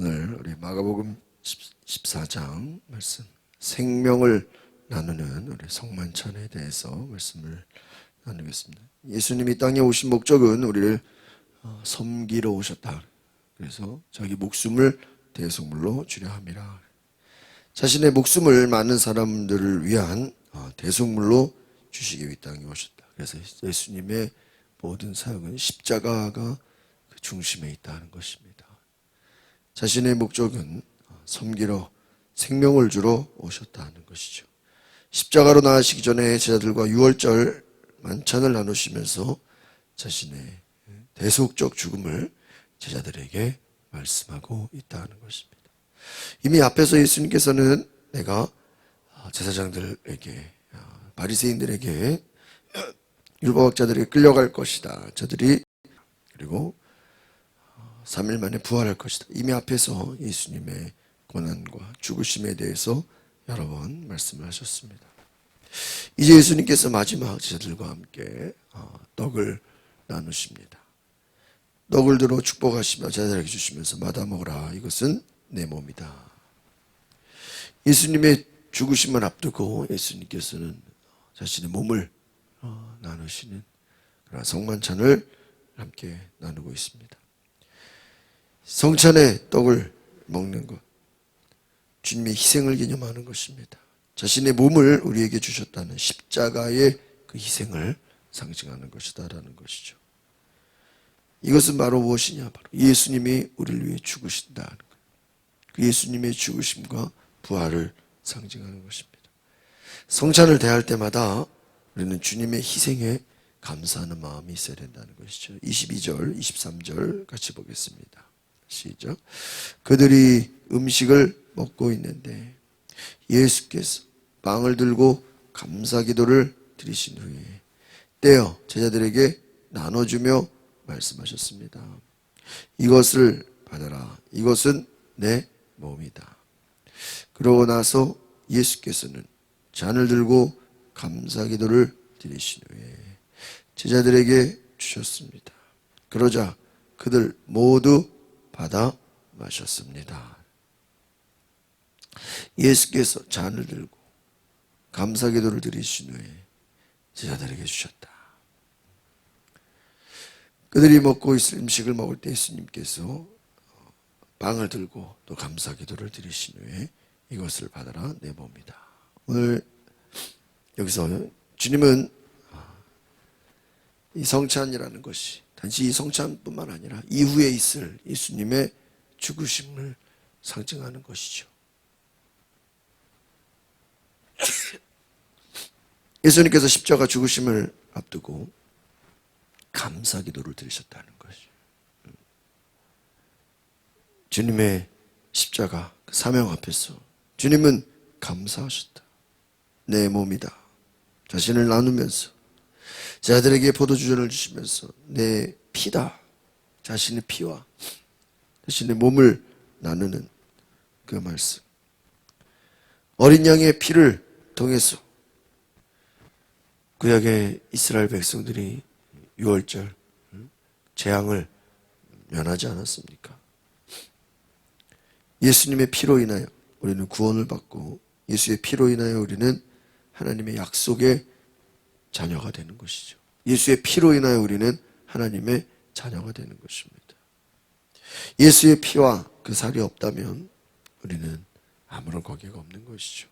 오늘 우리 마가복음 14장 말씀 생명을 나누는 우리 성만찬에 대해서 말씀을 나누겠습니다. 예수님이 땅에 오신 목적은 우리를 어, 섬기러 오셨다. 그래서 자기 목숨을 대속물로 주려 함이라. 자신의 목숨을 많은 사람들을 위한 어, 대속물로 주시기 위해 땅에 오셨다. 그래서 예수님의 모든 사역은 십자가가 그 중심에 있다는 것입니다. 자신의 목적은 어, 섬기러 생명을 주러 오셨다는 것이죠. 십자가로 나아시기 전에 제자들과 유월절 만찬을 나누시면서 자신의 대속적 죽음을 제자들에게 말씀하고 있다는 것입니다. 이미 앞에서 예수님께서는 내가 제사장들에게 바리새인들에게 율법학자들에게 끌려갈 것이다. 저들이 그리고 3일 만에 부활할 것이다. 이미 앞에서 예수님의 고난과 죽으심에 대해서 여러 번 말씀을 하셨습니다. 이제 예수님께서 마지막 제자들과 함께 어, 떡을 나누십니다. 떡을 들어 축복하시며 제자들에게 주시면서 마다 먹으라. 이것은 내 몸이다. 예수님의 죽으심을 앞두고 예수님께서는 자신의 몸을 어, 나누시는 그런 성만찬을 함께 나누고 있습니다. 성찬의 떡을 먹는 것, 주님의 희생을 기념하는 것입니다. 자신의 몸을 우리에게 주셨다는 십자가의 그 희생을 상징하는 것이다라는 것이죠. 이것은 바로 무엇이냐? 바로 예수님이 우리를 위해 죽으신다는 것. 그 예수님의 죽으심과 부활을 상징하는 것입니다. 성찬을 대할 때마다 우리는 주님의 희생에 감사하는 마음이 있어야 된다는 것이죠. 22절, 23절 같이 보겠습니다. 시작. 그들이 음식을 먹고 있는데 예수께서 빵을 들고 감사 기도를 드리신 후에 떼어 제자들에게 나눠주며 말씀하셨습니다. 이것을 받아라. 이것은 내 몸이다. 그러고 나서 예수께서는 잔을 들고 감사 기도를 드리신 후에 제자들에게 주셨습니다. 그러자 그들 모두 받아 마셨습니다. 예수께서 잔을 들고 감사 기도를 드리신 후에 제자들에게 주셨다. 그들이 먹고 있을 음식을 먹을 때 예수님께서 빵을 들고 또 감사 기도를 드리신 후에 이것을 받아라 내 몸이다. 오늘 여기서 주님은 이 성찬이라는 것이 단지 이 성찬뿐만 아니라 이후에 있을 예수님의 죽으심을 상징하는 것이죠. 예수님께서 십자가 죽으심을 앞두고 감사 기도를 드리셨다는 것이죠. 주님의 십자가 그 사명 앞에서 주님은 감사하셨다. 내 몸이다. 자신을 나누면서 자들에게 포도주전을 주시면서 내 피다. 자신의 피와 자신의 몸을 나누는 그 말씀. 어린 양의 피를 통해서 구약의 이스라엘 백성들이 유월절 재앙을 면하지 않았습니까? 예수님의 피로 인하여 우리는 구원을 받고 예수의 피로 인하여 우리는 하나님의 약속의 자녀가 되는 것이죠. 예수의 피로 인하여 우리는 하나님의 자녀가 되는 것입니다. 예수의 피와 그 살이 없다면 우리는 아무런 관계가 없는 것이죠.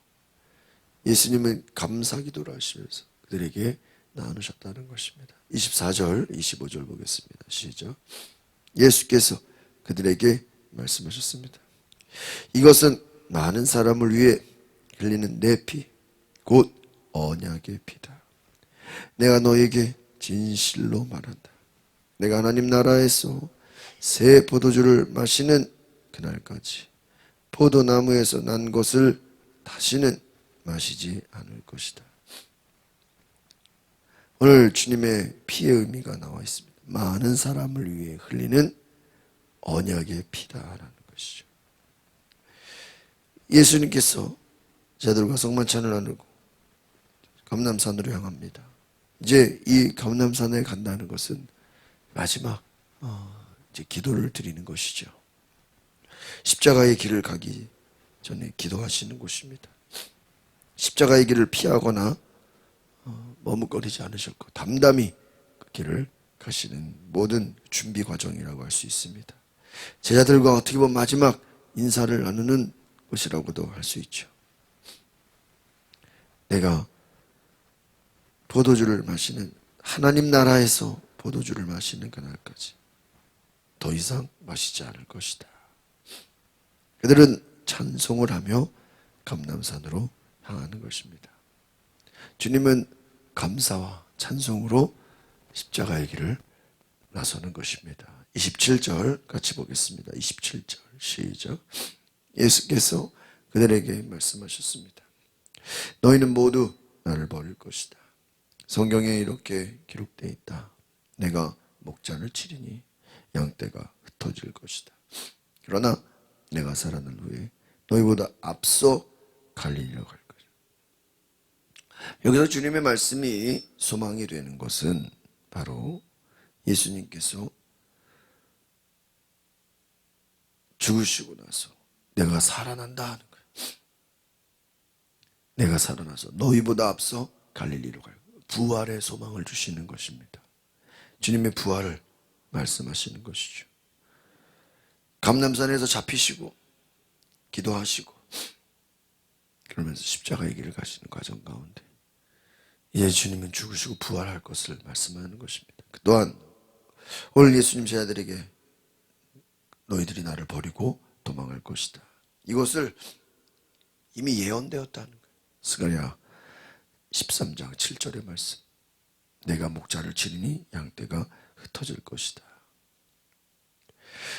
예수님은 감사 기도를 하시면서 그들에게 나누셨다는 것입니다. 24절, 25절 보겠습니다. 시작. 예수께서 그들에게 말씀하셨습니다. 이것은 많은 사람을 위해 흘리는 내 피, 곧 언약의 피다. 내가 너에게 진실로 말한다. 내가 하나님 나라에서 새 포도주를 마시는 그날까지 포도나무에서 난 것을 다시는 마시지 않을 것이다. 오늘 주님의 피의 의미가 나와 있습니다. 많은 사람을 위해 흘리는 언약의 피다라는 것이죠. 예수님께서 제들과 성만찬을 나누고 감남산으로 향합니다. 이제 이 감남산에 간다는 것은 마지막 어, 이제 기도를 드리는 것이죠. 십자가의 길을 가기 전에 기도하시는 곳입니다. 십자가의 길을 피하거나 어, 머뭇거리지 않으실 것, 담담히 그 길을 가시는 모든 준비 과정이라고 할 수 있습니다. 제자들과 어떻게 보면 마지막 인사를 나누는 곳이라고도 할 수 있죠. 내가 포도주를 마시는 하나님 나라에서 포도주를 마시는 그날까지 더 이상 마시지 않을 것이다. 그들은 찬송을 하며 감남산으로 향하는 것입니다. 주님은 감사와 찬송으로 십자가의 길을 나서는 것입니다. 27절 같이 보겠습니다. 27절 시작. 예수께서 그들에게 말씀하셨습니다. 너희는 모두 나를 버릴 것이다. 성경에 이렇게 기록되어 있다. 내가 목자를 치리니 양떼가 흩어질 것이다. 그러나 내가 살아난 후에 너희보다 앞서 갈릴리로 갈 것이다. 여기서 주님의 말씀이 소망이 되는 것은 바로 예수님께서 죽으시고 나서 내가 살아난다 하는 거예요. 내가 살아나서 너희보다 앞서 갈릴리로 갈 거예요. 부활의 소망을 주시는 것입니다. 주님의 부활을 말씀하시는 것이죠. 감남산에서 잡히시고 기도하시고 그러면서 십자가의 길을 가시는 과정 가운데 이제 주님은 죽으시고 부활할 것을 말씀하는 것입니다. 그 또한 오늘 예수님 제자들에게 너희들이 나를 버리고 도망할 것이다. 이것을 이미 예언되었다는 거예요. 스가랴 13장 7절의 말씀. 내가 목자를 치리니 양떼가 흩어질 것이다.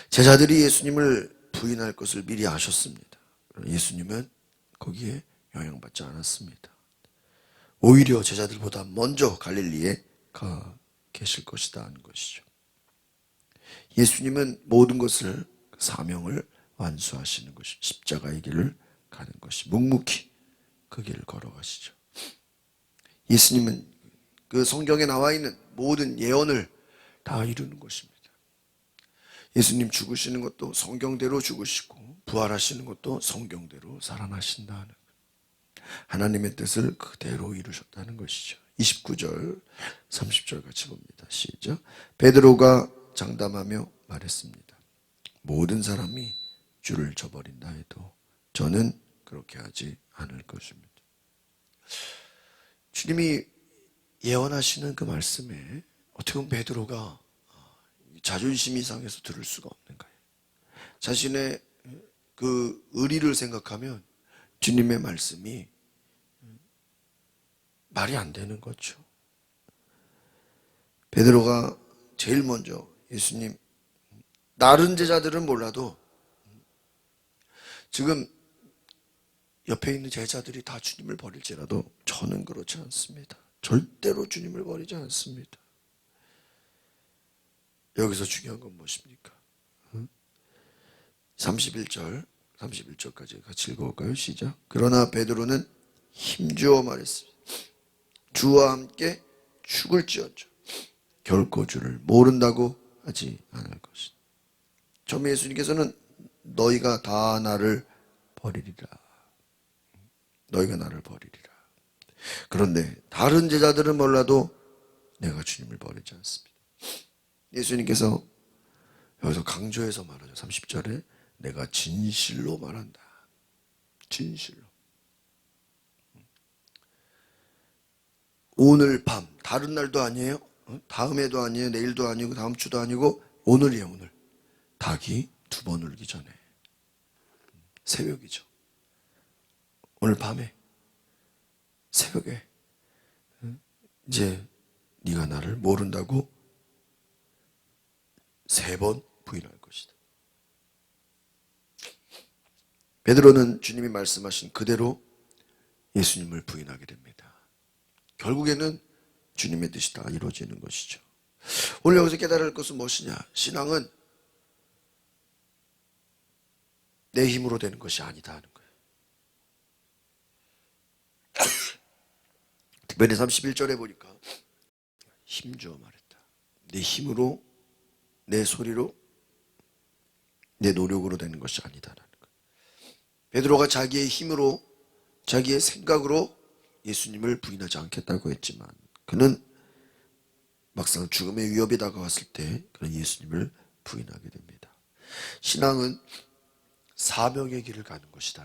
제자들이 예수님을 부인할 것을 미리 아셨습니다. 예수님은 거기에 영향받지 않았습니다. 오히려 제자들보다 먼저 갈릴리에 가 계실 것이다 하는 것이죠. 예수님은 모든 것을 그 사명을 완수하시는 것이 십자가의 길을 가는 것이 묵묵히 그 길을 걸어가시죠. 예수님은 그 성경에 나와 있는 모든 예언을 다 이루는 것입니다. 예수님 죽으시는 것도 성경대로 죽으시고 부활하시는 것도 성경대로 살아나신다는 하나님의 뜻을 그대로 이루셨다는 것이죠. 29절, 30절 같이 봅니다. 시작. 베드로가 장담하며 말했습니다. 모든 사람이 주를 저버린다 해도 저는 그렇게 하지 않을 것입니다. 주님이 예언하시는 그 말씀에 어떻게 보면 베드로가 자존심이 상해서 들을 수가 없는 거예요. 자신의 그 의리를 생각하면 주님의 말씀이 말이 안 되는 거죠. 베드로가 제일 먼저 예수님 다른 제자들은 몰라도 지금 옆에 있는 제자들이 다 주님을 버릴지라도 저는 그렇지 않습니다. 절대로 주님을 버리지 않습니다. 여기서 중요한 건 무엇입니까? 31절, 31절까지 같이 읽어볼까요? 시작. 그러나 베드로는 힘주어 말했습니다. 주와 함께 죽을지어죠. 결코 주를 모른다고 하지 않을 것이다. 처음에 예수님께서는 너희가 다 나를 버리리라. 너희가 나를 버리리라. 그런데 다른 제자들은 몰라도 내가 주님을 버리지 않습니다. 예수님께서 여기서 강조해서 말하죠. 30절에 내가 진실로 말한다. 진실로. 오늘 밤, 다른 날도 아니에요. 어? 다음에도 아니에요. 내일도 아니고 다음 주도 아니고 오늘이에요. 오늘. 닭이 두 번 울기 전에. 새벽이죠. 오늘 밤에 새벽에 이제 네가 나를 모른다고 세 번 부인할 것이다. 베드로는 주님이 말씀하신 그대로 예수님을 부인하게 됩니다. 결국에는 주님의 뜻이 다 이루어지는 것이죠. 오늘 여기서 깨달을 것은 무엇이냐? 신앙은 내 힘으로 되는 것이 아니다 하는 거 특별히 31절에 보니까 힘주어 말했다. 내 힘으로 내 소리로 내 노력으로 되는 것이 아니다. 베드로가 자기의 힘으로 자기의 생각으로 예수님을 부인하지 않겠다고 했지만 그는 막상 죽음의 위협이 다가왔을 때 그는 예수님을 부인하게 됩니다. 신앙은 사명의 길을 가는 것이다.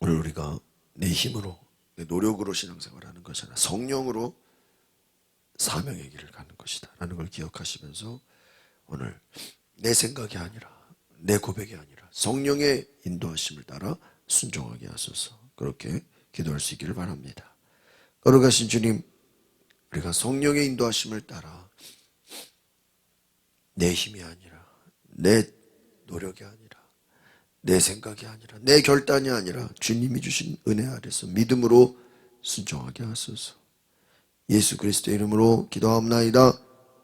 오늘 우리가 내 힘으로 내 노력으로 신앙생활하는 것이 아니라 성령으로 사명의 길을 가는 것이다 라는 걸 기억하시면서 오늘 내 생각이 아니라 내 고백이 아니라 성령의 인도하심을 따라 순종하게 하소서 그렇게 기도할 수 있기를 바랍니다. 걸어가신 주님 우리가 성령의 인도하심을 따라 내 힘이 아니라 내 노력이 아니라 내 생각이 아니라 내 결단이 아니라 주님이 주신 은혜 아래서 믿음으로 순종하게 하소서. 예수 그리스도의 이름으로 기도합나이다.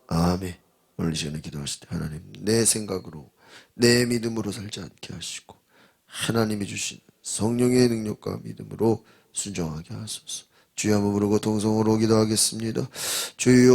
아멘. 오늘 이 시간에 기도하실 때 하나님 내 생각으로 내 믿음으로 살지 않게 하시고 하나님이 주신 성령의 능력과 믿음으로 순종하게 하소서. 주여 한번 부르고 동성으로 기도하겠습니다. 주여